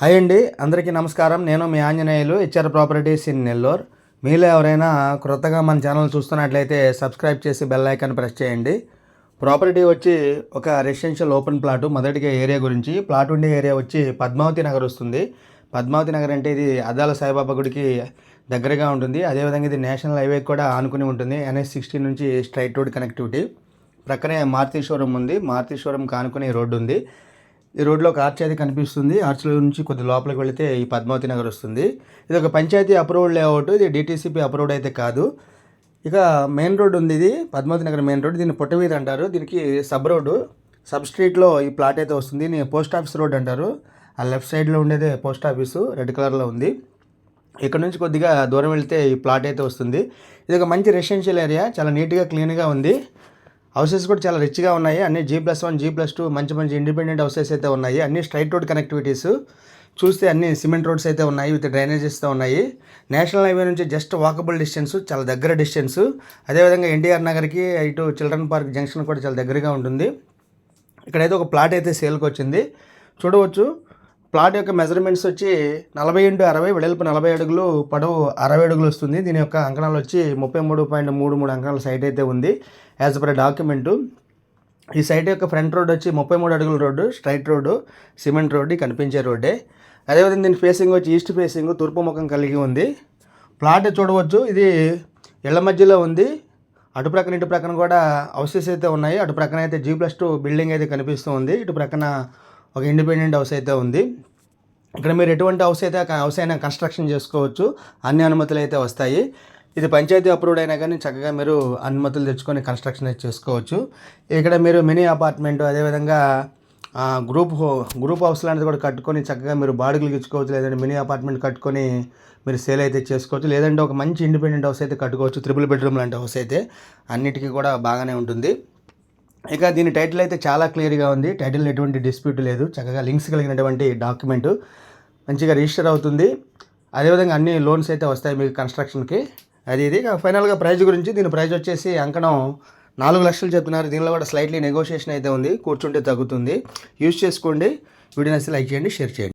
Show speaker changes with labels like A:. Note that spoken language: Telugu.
A: హాయ్ అండి అందరికీ నమస్కారం. నేను మీ Anjaneyulu HR properties in Nellore. మీలో ఎవరైనా క్రొత్తగా మన ఛానల్ చూస్తున్నట్లయితే సబ్స్క్రైబ్ చేసి బెల్ ఐకాన్ ప్రెస్ చేయండి. ప్రాపర్టీ వచ్చి ఒక రెసిడెన్షియల్ ఓపెన్ ప్లాట్ మొదటిగా ఏరియా గురించి. ప్లాట్ ఉండే ఏరియా వచ్చి పద్మావతి నగర్ వస్తుంది. పద్మావతి నగర్ అంటే ఇది అద్దాల సాయిబాబా గుడికి దగ్గరగా ఉంటుంది. అదేవిధంగా ఇది నేషనల్ హైవే కూడా ఆనుకుని ఉంటుంది. ఎన్ఎస్ సిక్స్టీ నుంచి స్ట్రైట్ రోడ్ కనెక్టివిటీ. ప్రక్కనే మారుతీశ్వరం షోరూమ్ ఉంది. మారుతి షోరూమ్ రోడ్డు ఉంది. ఈ రోడ్లో ఒక ఆర్చ్ అయితే కనిపిస్తుంది. ఆర్చ్లో నుంచి కొద్ది లోపలికి వెళితే ఈ పద్మావతి నగర్ వస్తుంది. ఇది ఒక పంచాయతీ అప్రూవ్డ్ లేఅవుట్ ఇది డిటీసీపీ అప్రూవ్డ్ అయితే కాదు. ఇక మెయిన్ రోడ్ ఉంది ఇది పద్మావతి నగర్ మెయిన్ రోడ్ దీన్ని పుట్టవీధి అంటారు. దీనికి సబ్ రోడ్డు సబ్ స్ట్రీట్లో ఈ ప్లాట్ అయితే వస్తుంది. దీన్ని పోస్ట్ ఆఫీస్ రోడ్ అంటారు. ఆ లెఫ్ట్ సైడ్లో ఉండేదే పోస్ట్ ఆఫీసు రెడ్ కలర్లో ఉంది. ఇక్కడ నుంచి కొద్దిగా దూరం వెళ్తే ఈ ప్లాట్ అయితే వస్తుంది. ఇది ఒక మంచి రెసిడెన్షియల్ ఏరియా చాలా నీట్గా క్లీన్గా ఉంది. హౌసెస్ కూడా చాలా రిచ్గా ఉన్నాయి. అన్ని G plus one G plus two మంచి మంచి ఇండిపెండెంట్ హౌసెస్ అయితే ఉన్నాయి. అన్ని స్ట్రైట్ రోడ్ కనెక్టివిటీస్ చూస్తే అన్ని సిమెంట్ రోడ్స్ అయితే ఉన్నాయి. విత్ డ్రైనేజెస్తో ఉన్నాయి. నేషనల్ హైవే నుంచి జస్ట్ వాకబుల్ డిస్టెన్స్ చాలా దగ్గర డిస్టెన్స్ అదేవిధంగా ఎన్టీఆర్ నగర్కి ఇటు చిల్డ్రన్ పార్క్ జంక్షన్ కూడా చాలా దగ్గరగా ఉంటుంది. ఇక్కడైతే ఒక ప్లాట్ అయితే సేల్కి వచ్చింది. చూడవచ్చు. ప్లాట్ యొక్క మెజర్మెంట్స్ వచ్చి నలభై ఇంటూ అరవై వెడల్పు నలభై అడుగులు పొడవు అరవై అడుగులు వస్తుంది. దీని యొక్క అంకణాలు వచ్చి ముప్పై మూడు పాయింట్ మూడు మూడు అంకణాల సైట్ అయితే ఉంది. యాజ్ పర్ డాక్యుమెంటు ఈ సైట్ యొక్క ఫ్రంట్ రోడ్ వచ్చి ముప్పై మూడు అడుగుల road straight road cement road కనిపించే రోడ్డే. అదేవిధంగా దీని ఫేసింగ్ వచ్చి ఈస్ట్ ఫేసింగ్ తూర్పు ముఖం కలిగి ఉంది. ప్లాట్ చూడవచ్చు. ఇది ఇళ్ళ మధ్యలో ఉంది. అటు ప్రక్కన ఇటు ప్రక్కన కూడా హౌసెస్ అయితే ఉన్నాయి. అటు ప్రక్కన అయితే జీ ప్లస్ టూ బిల్డింగ్ అయితే కనిపిస్తూ ఉంది. ఇటు ప్రక్కన ఒక ఇండిపెండెంట్ హౌస్ అయితే ఉంది. ఇక్కడ మీరు ఎటువంటి హౌస్ అయితే హౌస్ అయినా కన్స్ట్రక్షన్ చేసుకోవచ్చు. అన్ని అనుమతులు అయితే వస్తాయి. ఇది పంచాయతీ అప్రూవ్డ్ అయినా కానీ చక్కగా మీరు అనుమతులు తెచ్చుకొని కన్స్ట్రక్షన్ అయితే చేసుకోవచ్చు. ఇక్కడ మీరు మినీ అపార్ట్మెంట్ అదేవిధంగా గ్రూప్ హో గ్రూప్ హౌస్ లాంటిది కూడా కట్టుకొని చక్కగా మీరు బాడుగులు ఇచ్చుకోవచ్చు లేదంటే మినీ అపార్ట్మెంట్ కట్టుకొని మీరు సేల్ అయితే చేసుకోవచ్చు లేదంటే ఒక మంచి ఇండిపెండెంట్ హౌస్ అయితే కట్టుకోవచ్చు త్రిపుల్ బెడ్రూమ్ లాంటి హౌస్ అయితే. అన్నిటికీ కూడా బాగానే ఉంటుంది. ఇక దీని టైటిల్ అయితే చాలా క్లియర్గా ఉంది. టైటిల్ ఎటువంటి డిస్ప్యూట్ లేదు. చక్కగా లింక్స్ కలిగినటువంటి డాక్యుమెంట్ మంచిగా రిజిస్టర్ అవుతుంది. అదేవిధంగా అన్ని లోన్స్ అయితే వస్తాయి మీకు కన్స్ట్రక్షన్కి అది ఇది ఫైనల్గా ప్రైజ్ గురించి దీని ప్రైజ్ వచ్చేసి అంకణం నాలుగు లక్షలు చెప్తున్నారు దీనిలో కూడా స్లైట్లీ నెగోషియేషన్ అయితే ఉంది. కూర్చుంటే తగ్గుతుంది. యూజ్ చేసుకోండి. వీడియో నచ్చి లైక్ చేయండి షేర్ చేయండి.